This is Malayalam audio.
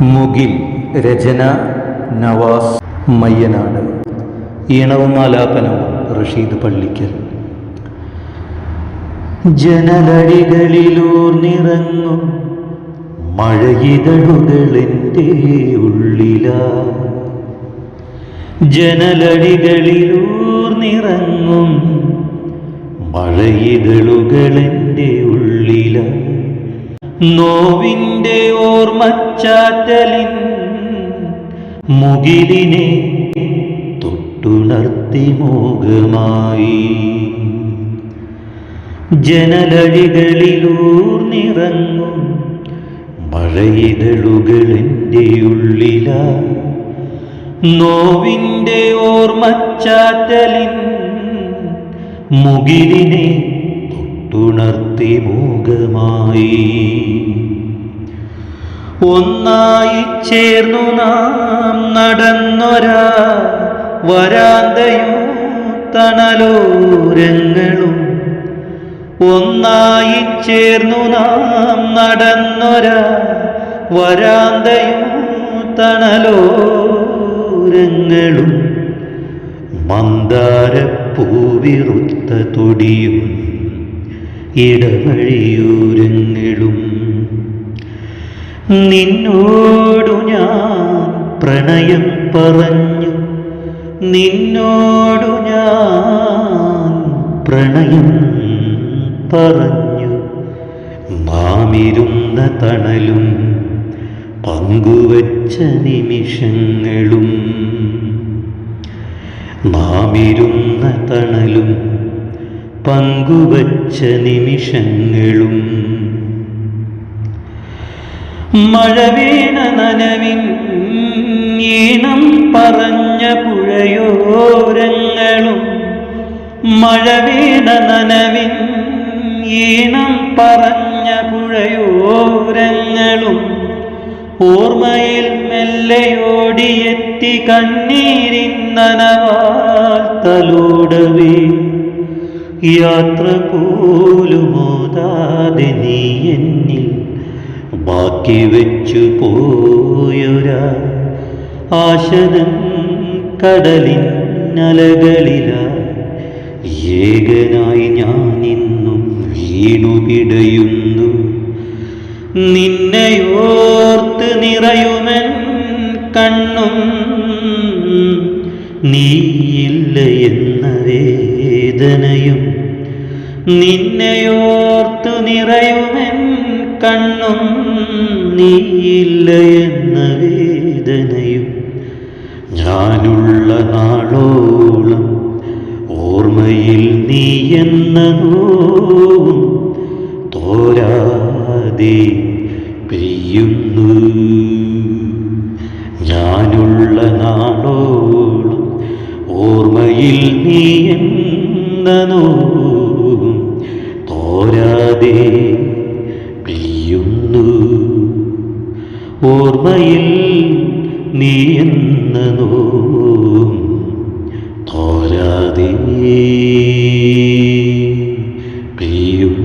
മുകിൽ രചന നവാസ് മയ്യനാട്. ഈണവും ആലാപനവും റഷീദ് പള്ളിക്കൽ. ജനലടികളിലൂർന്നിറങ്ങും മഴയിതഴുകളെന്റെ ഉള്ളില. ജനലടികളിലൂർന്നിറങ്ങും മഴയിതളുകളെന്റെ ഉള്ളില. നോവിന്റെ ഓർമ്മച്ചാറ്റലിൻ മുകിലിനെ തൊട്ടുണർത്തി മോഹമായി. ജനലഴികളിലൂർന്നിറങ്ങും മഴയിതളുകളെന്റെ ഉള്ളില. നോവിന്റെ ഓർമ്മച്ചാറ്റലിൻ മുകിലിനെ തൊട്ടുണർത്തി മൂകമായി. ഒന്നായി ചേർന്നു നാം നടന്നൊരാ വരാന്തയും തണലോരങ്ങളും. ഒന്നായി ചേർന്നു നാം നടന്നൊരാ വരാന്തയും തണലോരങ്ങളും. മന്ദാരപ്പൂവിറുത്ത തൊടിയും ഇടവഴിയൂരങ്ങളും. നിന്നോടു ഞാൻ പ്രണയം പറഞ്ഞു. നിന്നോടു ഞാൻ പ്രണയം പറഞ്ഞു. നാമിരുന്ന തണലും പങ്കുവച്ച നിമിഷങ്ങളും. നാമിരുന്ന തണലും പങ്കുവച്ച നിമിഷങ്ങളും. മഴ വീണ നനവിൻ ഈണം പറഞ്ഞ പുഴയോരങ്ങളും. മഴ വീണ നനവിൻ ഈണം പറഞ്ഞ പുഴയോരങ്ങളും. ഓർമ്മയിൽ മെല്ലയോടിയെത്തി കണ്ണീരിൻ നനവാൽ തലോടവേ യാത്ര പോലുമോതാതെ നീ എന്നിൽ ബാക്കി വെച്ചു പോയൊരാ. ആശതൻ കടലിൻ നലകളിലാ ഏകനായി ഞാൻ ഇന്നും വീണു പിടയുന്നു നിന്നെയോർത്ത് നിറയുമൻ കണ്ണും നീയില്ല എന്ന വേദനയും നിന്നെയോർത്തു നിറയുമൻ കണ്ണും നീയില്ല എന്ന വേദനയും ഞാനുള്ള നാളോളം ഓർമ്മയിൽ നീ എന്ന നോവും തോരാതെ പെയ്യുന്നു. ഞാനുള്ള നാളോളം ഓർമ്മയിൽ നീ എന്ന ഓർമ്മയിൽ നീ എന്നോ തോരാതെ പെയ്യും